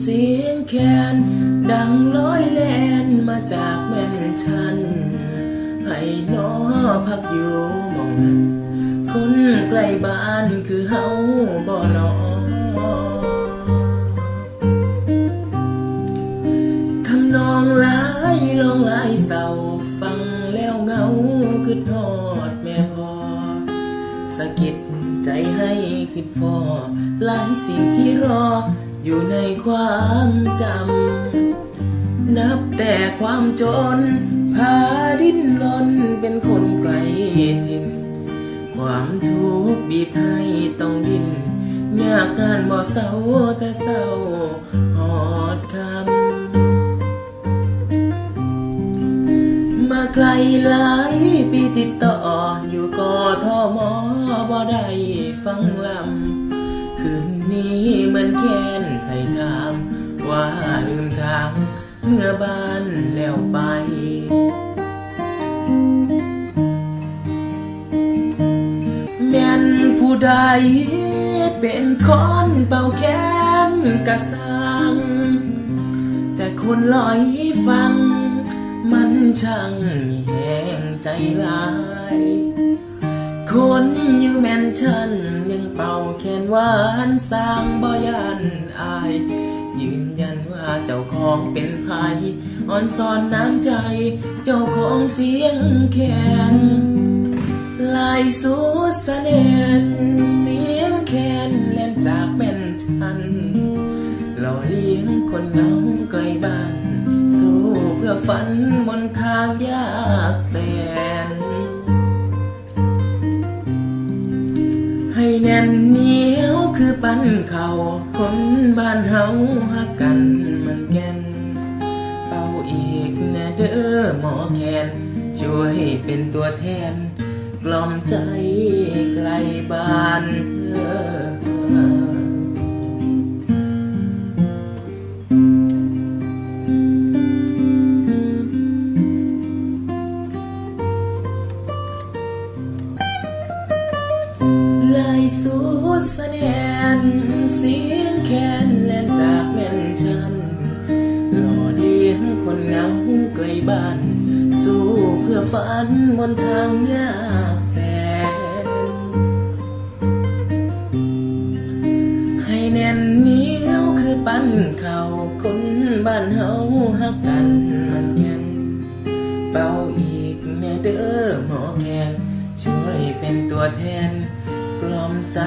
เสียงแคนดังร้อยแลนมาจากแม่นชันให้นอพักอยู่มองนั้นคนใกล้บ้านคือเฮาบ่นอทำนองหลายลองหลายเศร้าฟังแล้วเหงาคือทอดแม่พอสะกิด ใจให้คิดพอหลายสิ่งที่รออยู่ในความจำ นับแต่ความจน พาดิ้นรนเป็นคนไกลถิ่น ความทุกข์บีบให้ต้องดิ้นยากงานบ่เศร้าแต่เศร้าหอดคำมาไกลหลาย ติดต่ออยู่กอทอมอบ่ได้ฟังลำคืนนี้มือนแค้นไทยถาม ว่าลืมทางเมื่อบ้านแล้วไปแม่นผู้ใดเป็นคนเป่าแค้นกระสัง แต่คนลอยฟัง มันช่างแหง ใจลาย คนอยู่แมนชั่นยังเป่าแคนหวานสร้างบ่ยันอาย ยืนยันว่าเจ้าของเป็นไผอ่อนสอนน้ำใจ เจ้าของเสียงแคนลายสูสเนนเสียงแคนเล่นจากแม่นชันหล่อเลี้ยงคนเหงาไกลบ้าน พื่อฝันบนทางยากแสน ให้แน่นเหนียวคือปั้นเขาคนบ้านเฮาหักกันมันแก่น เป่าอีกนะเด้อหมอแคนช่วยเป็นตัวแทน กล่อมใจไกลบ้านเออ บ้าน สู้เพื่อฝันบนทางยากแสน ให้แน่นเหนียวคือปั้นเขาคนบ้านเฮาฮักกันมันแก่นเป่าอีกแน่เด้อหมอแคนช่วยเป็นตัวแทนกล่อมใจ